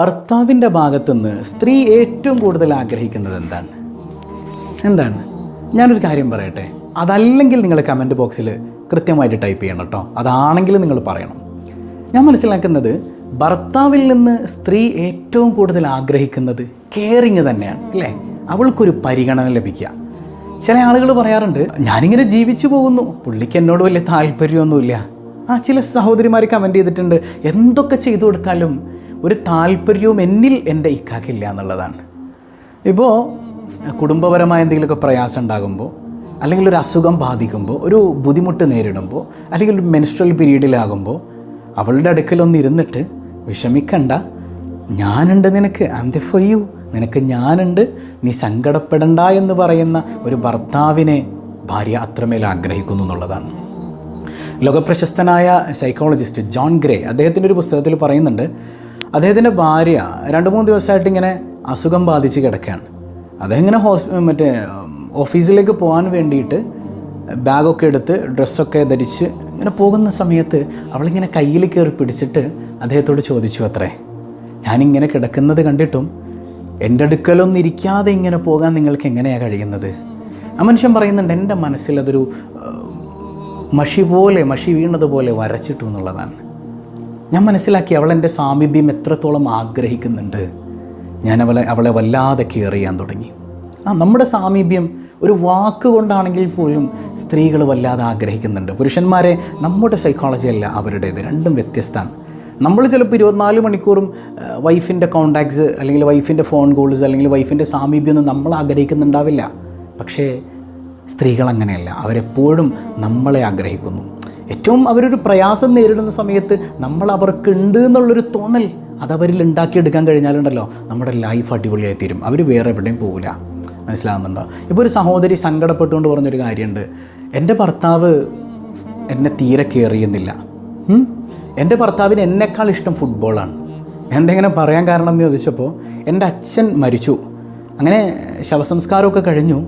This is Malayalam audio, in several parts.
ഭർത്താവിന്റെ ഭാഗത്തുനിന്ന് സ്ത്രീ ഏറ്റവും കൂടുതൽ ആഗ്രഹിക്കുന്നത് എന്താണ്? എന്താണ്? ഞാനൊരു കാര്യം പറയട്ടെ. അതല്ലെങ്കിൽ നിങ്ങൾ കമന്റ് ബോക്സിൽ കൃത്യമായിട്ട് ടൈപ്പ് ചെയ്യണം കേട്ടോ. അതാണെങ്കിൽ നിങ്ങൾ പറയണം. ഞാൻ മനസ്സിലാക്കുന്നത് ഭർത്താവിൽ നിന്ന് സ്ത്രീ ഏറ്റവും കൂടുതൽ ആഗ്രഹിക്കുന്നത് കെയറിങ് തന്നെയാണ് അല്ലേ? അവൾക്കൊരു പരിഗണന ലഭിക്കുക. ചില ആളുകൾ പറയാറുണ്ട് ഞാനിങ്ങനെ ജീവിച്ചു പോകുന്നു. പുള്ളിക്ക് എന്നോട് വലിയ താല്പര്യമൊന്നുമില്ല. ആ ചില സഹോദരിമാർ കമന്റ് ചെയ്തിട്ടുണ്ട് എന്തൊക്കെ ചെയ്തു കൊടുത്താലും ഒരു താല്പര്യവും എന്നിൽ എന്റെ ഇക്കാക്കില്ല എന്നുള്ളതാണ്. ഇപ്പോൾ കുടുംബപരമായ എന്തെങ്കിലുമൊക്കെ പ്രയാസം ഉണ്ടാകുമ്പോൾ അല്ലെങ്കിൽ ഒരു അസുഖം ബാധിക്കുമ്പോൾ ഒരു ബുദ്ധിമുട്ട് നേരിടുമ്പോൾ അല്ലെങ്കിൽ ഒരു മെൻസ്ട്രൽ പീരീഡിലാകുമ്പോൾ അവളുടെ അടുക്കലൊന്ന് ഇരുന്നിട്ട് വിഷമിക്കണ്ട. ഞാനുണ്ട് നിനക്ക് I am there for you നിനക്ക് ഞാനുണ്ട് നീ സങ്കടപ്പെടണ്ട എന്ന് പറയുന്ന ഒരു ഭർത്താവിനെ ഭാര്യ അത്രമേൽ ആഗ്രഹിക്കുന്നു എന്നുള്ളതാണ്. ലോകപ്രശസ്തനായ സൈക്കോളജിസ്റ്റ് ജോൺ ഗ്രേ അദ്ദേഹത്തിന്റെ ഒരു പുസ്തകത്തിൽ പറയുന്നുണ്ട് അദ്ദേഹത്തിന്റെ ഭാര്യ രണ്ട് മൂന്ന് ദിവസമായിട്ട് ഇങ്ങനെ അസുഖം ബാധിച്ച് കിടക്കുകയാണ്. അദ്ദേഹം ഇങ്ങനെ ഹോസ് മറ്റേ ഓഫീസിലേക്ക് പോകാൻ വേണ്ടിയിട്ട് ബാഗൊക്കെ എടുത്ത് ഡ്രസ്സൊക്കെ ധരിച്ച് ഇങ്ങനെ പോകുന്ന സമയത്ത് അവളിങ്ങനെ കയ്യിൽ കയറി പിടിച്ചിട്ട് അദ്ദേഹത്തോട് ചോദിച്ചു അത്രേ ഞാനിങ്ങനെ കിടക്കുന്നത് കണ്ടിട്ടും എന്റെ അടുക്കലൊന്നും ഇരിക്കാതെ ഇങ്ങനെ പോകാൻ നിങ്ങൾക്ക് എങ്ങനെയാണ് കഴിയുന്നത്? ആ മനുഷ്യൻ പറയുന്നുണ്ട് എന്റെ മനസ്സിൽ അതൊരു മഷി പോലെ മഷി വീണതുപോലെ വരച്ചിട്ടു എന്നുള്ളതാണ്. ഞാൻ മനസ്സിലാക്കി അവൾ എന്റെ സാമീപ്യം എത്രത്തോളം ആഗ്രഹിക്കുന്നുണ്ട്. ഞാൻ അവളെ അവളെ വല്ലാതെ കെയർ ചെയ്യാൻ തുടങ്ങി. ആ നമ്മുടെ സാമീപ്യം ഒരു വാക്ക് കൊണ്ടാണെങ്കിൽ പോലും സ്ത്രീകൾ വല്ലാതെ ആഗ്രഹിക്കുന്നുണ്ട്. പുരുഷന്മാരെ നമ്മുടെ സൈക്കോളജി അല്ല അവരുടേത്. രണ്ടും വ്യത്യസ്തമാണ് നമ്മൾ ചിലപ്പോൾ ഇരുപത്തിനാല് മണിക്കൂറും വൈഫിന്റെ കോണ്ടാക്ട്സ് അല്ലെങ്കിൽ വൈഫിന്റെ ഫോൺ കോൾസ് അല്ലെങ്കിൽ വൈഫിന്റെ സാമീപ്യമൊന്നും നമ്മൾ ആഗ്രഹിക്കുന്നുണ്ടാവില്ല. പക്ഷേ സ്ത്രീകൾ അങ്ങനെയല്ല. അവരെപ്പോഴും നമ്മളെ ആഗ്രഹിക്കുന്നു. ഏറ്റവും അവരൊരു പ്രയാസം നേരിടുന്ന സമയത്ത് നമ്മൾ അവർക്കുണ്ട് എന്നുള്ളൊരു തോന്നൽ അതവരിൽ ഉണ്ടാക്കിയെടുക്കാൻ കഴിഞ്ഞാലുണ്ടല്ലോ നമ്മുടെ ലൈഫ് അടിപൊളിയായി തീരും അവർ വേറെ എവിടെയും പോകില്ല മനസ്സിലാകുന്നുണ്ടോ ഇപ്പോൾ ഒരു സഹോദരി സങ്കടപ്പെട്ടുകൊണ്ട് പറഞ്ഞൊരു കാര്യമുണ്ട് എന്റെ ഭർത്താവ് എന്നെ തീരെ ഉം? എന്റെ ഭർത്താവിന് എന്നെക്കാൾ ഇഷ്ടം ഫുട്ബോളാണ് എന്തെങ്ങനെ പറയാൻ കാരണം എന്ന് ചോദിച്ചപ്പോൾ എന്റെ അച്ഛൻ മരിച്ചു. അങ്ങനെ ശവസംസ്കാരമൊക്കെ കഴിഞ്ഞു.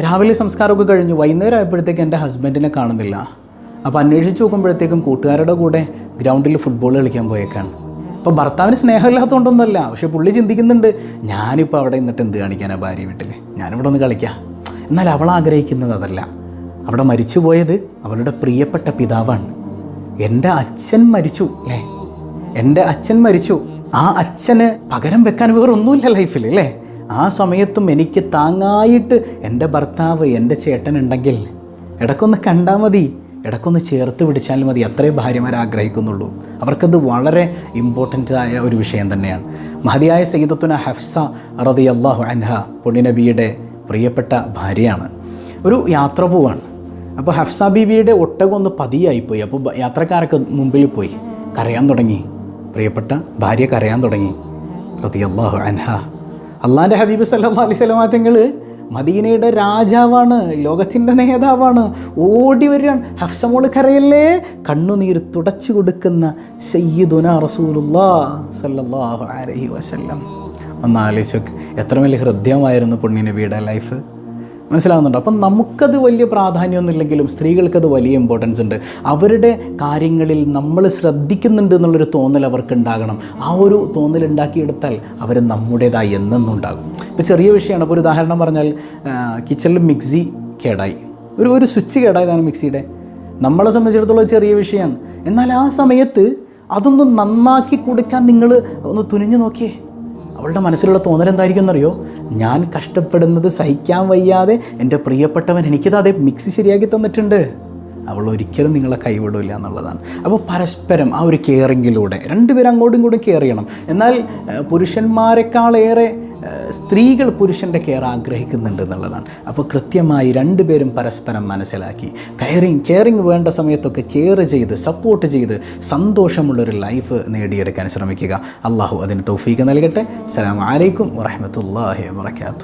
രാവിലെ സംസ്കാരമൊക്കെ കഴിഞ്ഞു. വൈകുന്നേരം ആയപ്പോഴത്തേക്ക് എന്റെ ഹസ്ബൻഡിനെ കാണുന്നില്ല. അപ്പോൾ അന്വേഷിച്ച് നോക്കുമ്പോഴത്തേക്കും കൂട്ടുകാരുടെ കൂടെ ഗ്രൗണ്ടിൽ ഫുട്ബോൾ കളിക്കാൻ പോയേക്കാണ്. അപ്പോൾ ഭർത്താവിന് സ്നേഹമില്ലാത്തതുകൊണ്ടൊന്നുമല്ല. പക്ഷേ പുള്ളി ചിന്തിക്കുന്നുണ്ട് ഞാനിപ്പോൾ അവിടെ നിന്നിട്ട് എന്ത് കാണിക്കാനാണ് ഭാര്യ വീട്ടിൽ ഞാനിവിടെ ഒന്ന് കളിക്കാം. എന്നാൽ അവൾ ആഗ്രഹിക്കുന്നത് അതല്ല. അവിടെ മരിച്ചു പോയത് അവളുടെ പ്രിയപ്പെട്ട പിതാവാണ്. എന്റെ അച്ഛൻ മരിച്ചു അല്ലേ? എന്റെ അച്ഛൻ മരിച്ചു. ആ അച്ഛന് പകരം വെക്കാൻ വേറെ ഒന്നുമില്ല ലൈഫിൽ അല്ലേ? ആ സമയത്തും എനിക്ക് താങ്ങായിട്ട് എന്റെ ഭർത്താവ് എന്റെ ചേട്ടൻ ഉണ്ടെങ്കിൽ ഇടയ്ക്കൊന്ന് കണ്ടാൽ മതി. ഇടയ്ക്കൊന്ന് ചേർത്ത് പിടിച്ചാലും മതി. അത്രേ ഭാര്യമാർ ആഗ്രഹിക്കുന്നുള്ളൂ. അവർക്കത് വളരെ ഇമ്പോർട്ടന്റ് ആയ ഒരു വിഷയം തന്നെയാണ്. മഹതിയായ സയ്യിദത്തുന ഹഫ്സ റതി അള്ളാഹു അൻഹ പൊണ്ണിനബിയുടെ പ്രിയപ്പെട്ട ഭാര്യയാണ്. ഒരു യാത്ര പോവാണ്. അപ്പോൾ ഹഫ്സ ബീവിയുടെ ഒട്ടകം ഒന്ന് പതിയായിപ്പോയി. അപ്പോൾ യാത്രക്കാരൊക്കെ മുമ്പിൽ പോയി. കരയാൻ തുടങ്ങി. പ്രിയപ്പെട്ട ഭാര്യ കരയാൻ തുടങ്ങി. റതി അള്ളാഹു അൻഹ. അള്ളാന്റെ ഹബീബ് സല്ലാ അലൈഹി സ്വലമാ തങ്ങൾ മദീനയുടെ രാജാവാണ് ലോകത്തിന്റെ നേതാവാണ്. ഓടി വരികയാണ്. ഹഫ്സമോൾ കരയല്ലേ? കണ്ണുനീർ തുടച്ചു കൊടുക്കുന്ന സയ്യിദുന റസൂലുല്ലാ വസല്ലം. ഒന്ന് എത്ര വലിയ ഹൃദയമായിരുന്നു പുണ്യനബിയുടെ ലൈഫ് മനസ്സിലാവുന്നുണ്ടോ അപ്പം നമുക്കത് വലിയ പ്രാധാന്യമൊന്നുമില്ലെങ്കിലും സ്ത്രീകൾക്കത് വലിയ ഇമ്പോർട്ടൻസ് ഉണ്ട്. അവരുടെ കാര്യങ്ങളിൽ നമ്മൾ ശ്രദ്ധിക്കുന്നുണ്ട് എന്നുള്ളൊരു തോന്നൽ അവർക്ക് ഉണ്ടാകണം ആ ഒരു തോന്നൽ ഉണ്ടാക്കിയെടുത്താൽ അവർ നമ്മുടേതായി എന്നെന്നും ഉണ്ടാകും ഇപ്പോൾ ചെറിയ വിഷയമാണ്. ഇപ്പോൾ ഒരു ഉദാഹരണം പറഞ്ഞാൽ കിച്ചണിൽ മിക്സി കേടായി. ഒരു ഒരു സ്വിച്ച് കേടായതാണ് മിക്സിയുടെ. നമ്മളെ സംബന്ധിച്ചിടത്തോളം ചെറിയ വിഷയമാണ്. എന്നാൽ ആ സമയത്ത് അതൊന്ന് നന്നാക്കി കൊടുക്കാൻ നിങ്ങൾ ഒന്ന് തുനിഞ്ഞു നോക്കിയേ. അവളുടെ മനസ്സിലുള്ള തോന്നൽ എന്തായിരിക്കും എന്നറിയോ ഞാൻ കഷ്ടപ്പെടുന്നത് സഹിക്കാൻ വയ്യാതെ എന്റെ പ്രിയപ്പെട്ടവൻ എനിക്കത് അതേ മിക്സ് ശരിയാക്കി തന്നിട്ടുണ്ട്. അവൾ ഒരിക്കലും നിങ്ങളെ കൈവിടില്ല എന്നുള്ളതാണ്. അപ്പോൾ പരസ്പരം ആ ഒരു കെയറിങ്ങിലൂടെ രണ്ടുപേരും അങ്ങോട്ടും ഇങ്ങോട്ടും കെയർ എന്നാൽ പുരുഷന്മാരെക്കാളേറെ സ്ത്രീകൾ പുരുഷന്റെ കെയർ ആഗ്രഹിക്കുന്നുണ്ട് എന്നുള്ളതാണ്. അപ്പോൾ കൃത്യമായി രണ്ടുപേരും പരസ്പരം മനസ്സിലാക്കി. കെയറിങ് കെയറിങ് വേണ്ട സമയത്തൊക്കെ കെയർ ചെയ്ത് സപ്പോർട്ട് ചെയ്ത് സന്തോഷമുള്ളൊരു ലൈഫ് നേടിയെടുക്കാൻ ശ്രമിക്കുക. അള്ളാഹു അതിന് തൗഫീക്ക് നൽകട്ടെ. സലാം അലൈക്കും വറഹ്മത്തുള്ളാഹി വബറകാതുഹു.